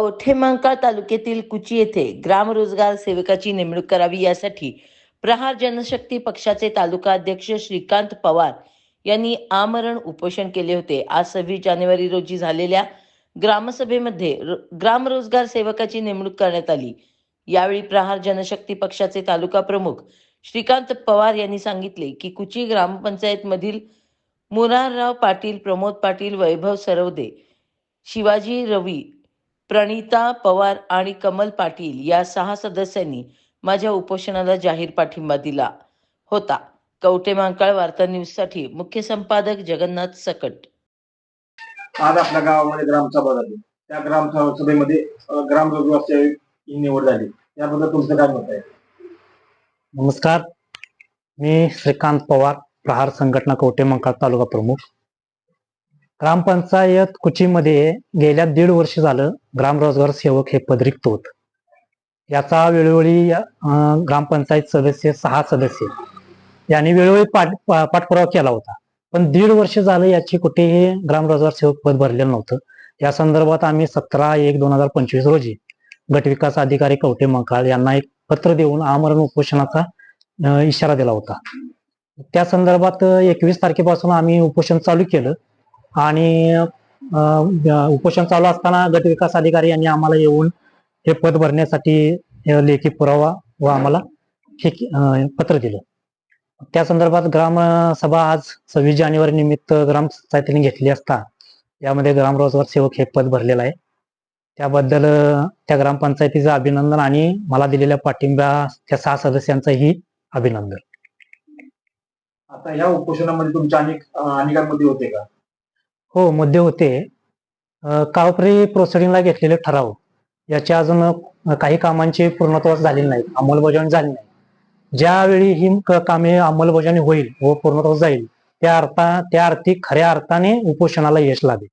कवठेमंकाळ तालुक्यातील कुची येथे ग्रामरोजगार सेवकाची नेमणूक करावी यासाठी प्रहार जनशक्ती पक्षाचे तालुका अध्यक्ष श्रीकांत पवार यांनी आमरण उपोषण केले होते. आज सव्वीस जानेवारी रोजी झालेल्या ग्रामसभेमध्ये ग्रामरोजगार सेवकाची नेमणूक करण्यात आली. यावेळी प्रहार जनशक्ती पक्षाचे तालुका प्रमुख श्रीकांत पवार यांनी सांगितले की कुची ग्रामपंचायत मधील मुरारराव पाटील प्रमोद पाटील वैभव सरवदे शिवाजी रवी प्रणिता पवार आणि कमल पाटील या सहा सदस्यांनी माझ्या उपोषणाला जाहीर पाठिंबा दिला होता. कवटे मांकाळ वार्ता न्यूजसाठी मुख्य संपादक जगन्नाथ सकट. आज आपल्या गावामध्ये ग्रामसभा झाली. त्या ग्रामसभेमध्ये ग्राम ही निवड झाली. याबद्दल तुमचं काय मत आहे? नमस्कार. मी श्रीकांत पवार प्रहार संघटना कवटे मंकाळ तालुका प्रमुख. ग्रामपंचायत कुचीमध्ये गेल्या दीड वर्ष झालं ग्रामरोजगार सेवक हे पद रिक्त होत याचा वेळोवेळी ग्रामपंचायत सदस्य सहा सदस्य यांनी वेळोवेळी पाठ पाठपुरावा केला होता. पण दीड वर्ष झालं याची कुठेही ग्रामरोजगार सेवक पद भरलेलं नव्हतं. या संदर्भात आम्ही सतरा एक दोन हजार पंचवीस रोजी गटविकास अधिकारी कवटे मंकाळ यांना एक पत्र देऊन आमरण उपोषणाचा इशारा दिला होता. त्या संदर्भात एकवीस तारखेपासून आम्ही उपोषण चालू केलं. आणि उपोषण चालू असताना गटविकास अधिकारी यांनी आम्हाला येऊन हे पद भरण्यासाठी लेखी पुरावा व आम्हाला हे पत्र दिलं. त्या संदर्भात ग्रामसभा आज सव्वीस जानेवारी निमित्त ग्रामपंचायतीने घेतली असता यामध्ये ग्राम रोजगार सेवक हे पद भरलेलं आहे. त्याबद्दल त्या ग्रामपंचायतीचं अभिनंदन आणि मला दिलेल्या पाठिंबा त्या सहा सदस्यांचंही अभिनंदन. आता या उपोषणामध्ये तुमच्या अनेक अनेकांमध्ये होते का? हो मुद्दे होते. अ, प्रोसिडिंगला घेतलेले ठराव. याचे अजून काही कामांची पूर्णत्वास झालेली नाही अंमलबजावणी झाली नाही. ज्यावेळी ही कामे अंमलबजावणी होईल व पूर्णत्वास जाईल त्या अर्था त्या अर्थी खऱ्या अर्थाने उपोषणाला यश लाभेल.